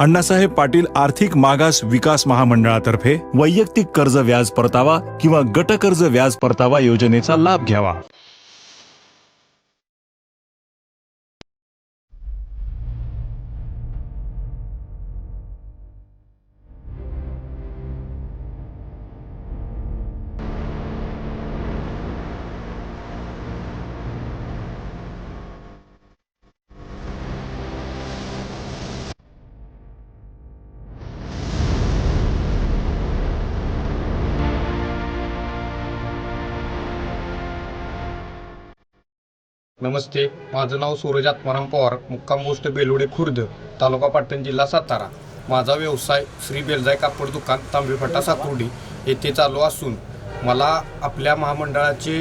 अण्णासाहेब पाटील आर्थिक मागास विकास महामंडळातर्फे वैयक्तिक कर्ज व्याज परतावा किंवा गट कर्ज व्याज परतावा योजनेचा लाभ घ्यावा. नमस्ते माझं नाव सूरज आत्माराम पवार मुक्काम गोष्ट बेलोडे खुर्द तालुका पाटण जिल्हा सातारा. माझा व्यवसाय श्री बेलजाय कापड दुकान तांबेफाटा सातुर्डी येथे चालू असून मला आपल्या महामंडळाचे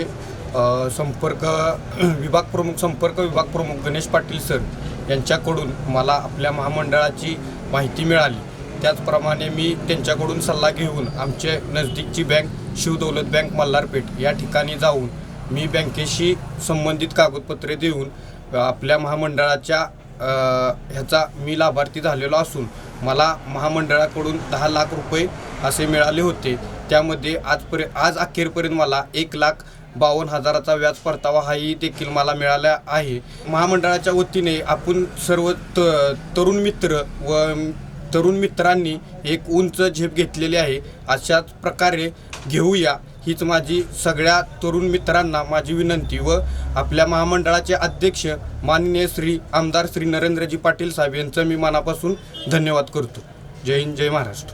संपर्क विभाग प्रमुख संपर्क विभाग प्रमुख गणेश पाटील सर यांच्याकडून मला आपल्या महामंडळाची माहिती मिळाली. त्याचप्रमाणे मी त्यांच्याकडून सल्ला घेऊन आमचे नजदीकची बँक शिवदौलत बँक मल्हारपेठ या ठिकाणी जाऊन मी बँकेशी संबंधित कागदपत्रे देऊन आपल्या महामंडळाच्या ह्याचा मी लाभार्थी झालेलो असून मला महामंडळाकडून दहा लाख रुपये असे मिळाले होते. त्यामध्ये आजपर्य आज अखेरपर्यंत मला एक लाख बावन्न हजाराचा व्याज परतावा हाही देखील मला मिळाला आहे. महामंडळाच्या वतीने आपण सर्व त तरुण मित्र व तरुण मित्रांनी एक उंच झेप घेतलेली आहे. अशाच प्रकारे घेऊया. हीच माझी सगळ्या तरुण मित्रांना माझी विनंती व आपल्या महामंडळाचे अध्यक्ष माननीय श्री आमदार श्री नरेंद्रजी पाटील साहेब यांचं मी मनापासून धन्यवाद करतो. जय हिंद जय महाराष्ट्र.